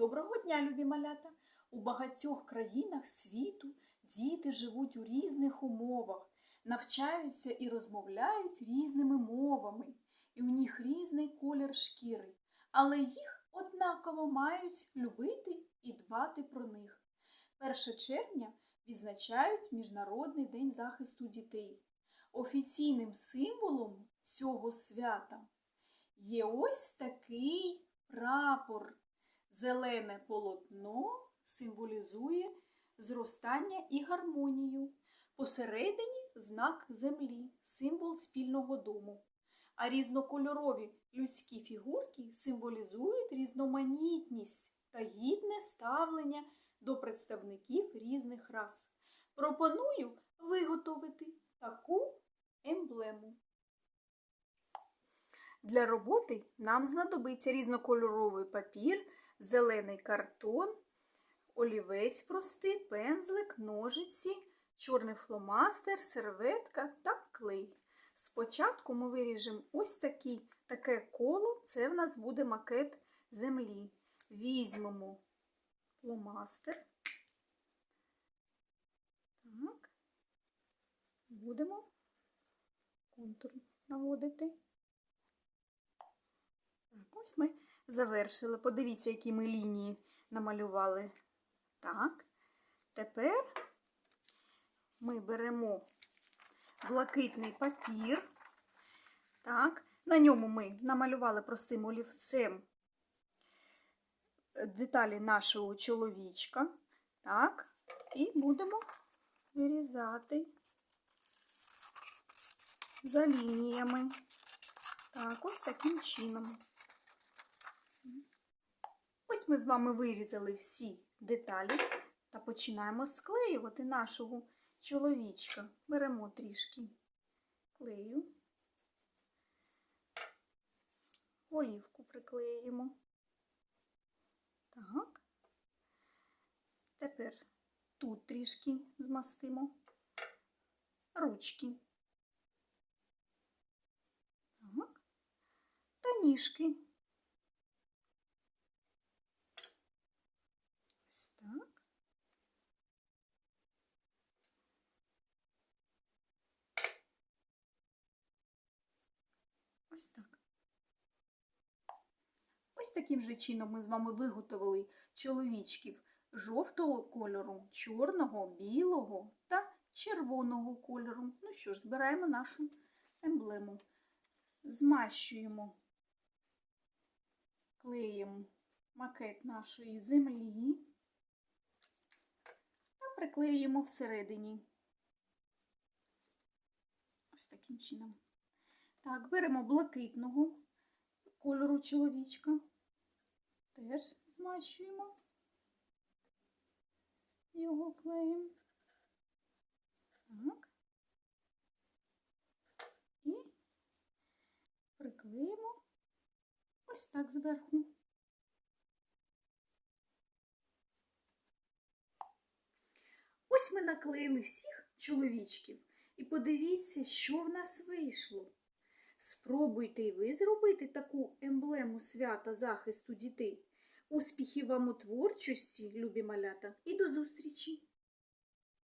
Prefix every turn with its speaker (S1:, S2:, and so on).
S1: Доброго дня, любі малята! У багатьох країнах світу діти живуть у різних умовах, навчаються і розмовляють різними мовами, і у них різний колір шкіри, але їх однаково мають любити і дбати про них. 1 червня відзначають Міжнародний день захисту дітей. Офіційним символом цього свята є ось такий прапор. Зелене полотно символізує зростання і гармонію. Посередині знак землі, символ спільного дому. А різнокольорові людські фігурки символізують різноманітність та гідне ставлення до представників різних рас. Пропоную виготовити таку емблему. Для роботи нам знадобиться різнокольоровий папір, зелений картон, олівець простий, пензлик, ножиці, чорний фломастер, серветка та клей. Спочатку ми виріжемо ось такі, таке коло, це в нас буде макет землі. Візьмемо фломастер. Так. Будемо контур наводити. Так, ось ми завершили. Подивіться, які ми лінії намалювали. Так, тепер ми беремо блакитний папір. Так, на ньому ми намалювали простим олівцем деталі нашого чоловічка. Так, і будемо вирізати за лініями. Так, ось таким чином. Ось ми з вами вирізали всі деталі та починаємо склеювати нашого чоловічка. Беремо трішки клею, олівку приклеїмо. Так. Тепер тут трішки змастимо ручки. Так. Та ніжки. Ось так. Ось так. Ось таким же чином ми з вами виготовили чоловічків жовтого кольору, чорного, білого та червоного кольору. Ну що ж, збираємо нашу емблему. Змащуємо клеєм макет нашої землі та приклеїмо всередині. Ось таким чином. Так, беремо блакитного кольору чоловічка. Теж змащуємо його клеєм. Так. І приклеїмо ось так зверху. Ось ми наклеїли всіх чоловічків. І подивіться, що в нас вийшло. Спробуйте і ви зробити таку емблему свята захисту дітей. Успіхів вам у творчості, любі малята, і до зустрічі!